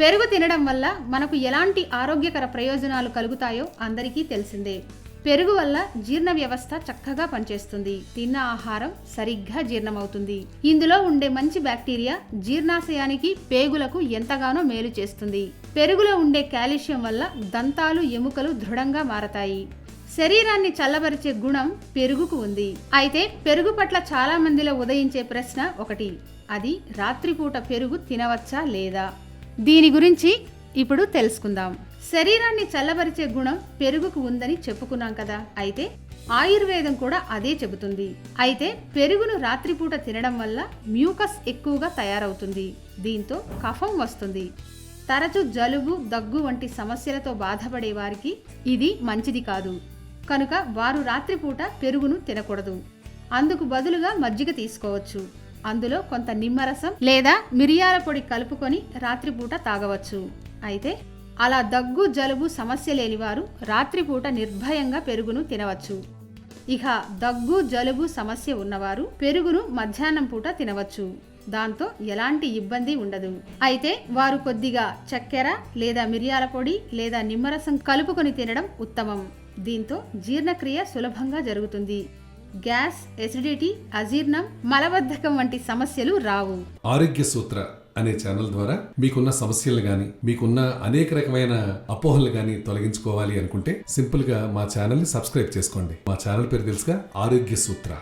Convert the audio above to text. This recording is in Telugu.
పెరుగు తినడం వల్ల మనకు ఎలాంటి ఆరోగ్యకర ప్రయోజనాలు కలుగుతాయో అందరికీ తెలిసిందే. పెరుగు వల్ల జీర్ణ వ్యవస్థ చక్కగా పనిచేస్తుంది. తిన్న ఆహారం సరిగ్గా జీర్ణమవుతుంది. ఇందులో ఉండే మంచి బ్యాక్టీరియా జీర్ణాశయానికి పేగులకు ఎంతగానో మేలు చేస్తుంది. పెరుగులో ఉండే కాల్షియం వల్ల దంతాలు ఎముకలు దృఢంగా మారతాయి. శరీరాన్ని చల్లబరిచే గుణం పెరుగుకు ఉంది. అయితే పెరుగు పట్ల చాలా మందిలో ఉదయించే ప్రశ్న ఒకటి. అది రాత్రిపూట పెరుగు తినవచ్చా లేదా? దీని గురించి ఇప్పుడు తెలుసుకుందాం. శరీరాన్ని చల్లబరిచే గుణం పెరుగుకు ఉందని చెప్పుకున్నాం కదా. అయితే ఆయుర్వేదం కూడా అదే చెబుతుంది. అయితే పెరుగును రాత్రిపూట తినడం వల్ల మ్యూకస్ ఎక్కువగా తయారవుతుంది. దీంతో కఫం వస్తుంది. తరచు జలుబు దగ్గు వంటి సమస్యలతో బాధపడే వారికి ఇది మంచిది కాదు. కనుక వారు రాత్రిపూట పెరుగును తినకూడదు. అందుకు బదులుగా మజ్జిగ తీసుకోవచ్చు. అందులో కొంత నిమ్మరసం లేదా మిరియాల పొడి కలుపుకొని రాత్రిపూట తాగవచ్చు. అయితే అలా దగ్గు జలుబు సమస్య లేని వారు రాత్రిపూట నిర్భయంగా పెరుగును తినవచ్చు. ఇక దగ్గు జలుబు సమస్య ఉన్నవారు పెరుగును మధ్యాహ్నం పూట తినవచ్చు. దాంతో ఎలాంటి ఇబ్బంది ఉండదు. అయితే వారు కొద్దిగా చక్కెర లేదా మిరియాల పొడి లేదా నిమ్మరసం కలుపుకొని తినడం ఉత్తమం. దీంతో జీర్ణక్రియ సులభంగా జరుగుతుంది. గ్యాస్ ఎసిడిటీ అజీర్ణం మలబద్ధకం వంటి సమస్యలు రావు. ఆరోగ్య సూత్ర అనే ఛానల్ ద్వారా మీకున్న సమస్యలు గాని మీకున్న అనేక రకమైన అపోహలు గాని తొలగించుకోవాలి అనుకుంటే సింపుల్గా మా ఛానల్ని సబ్స్క్రైబ్ చేసుకోండి. మా ఛానల్ పేరు తెలుసుగా ఆరోగ్య సూత్ర.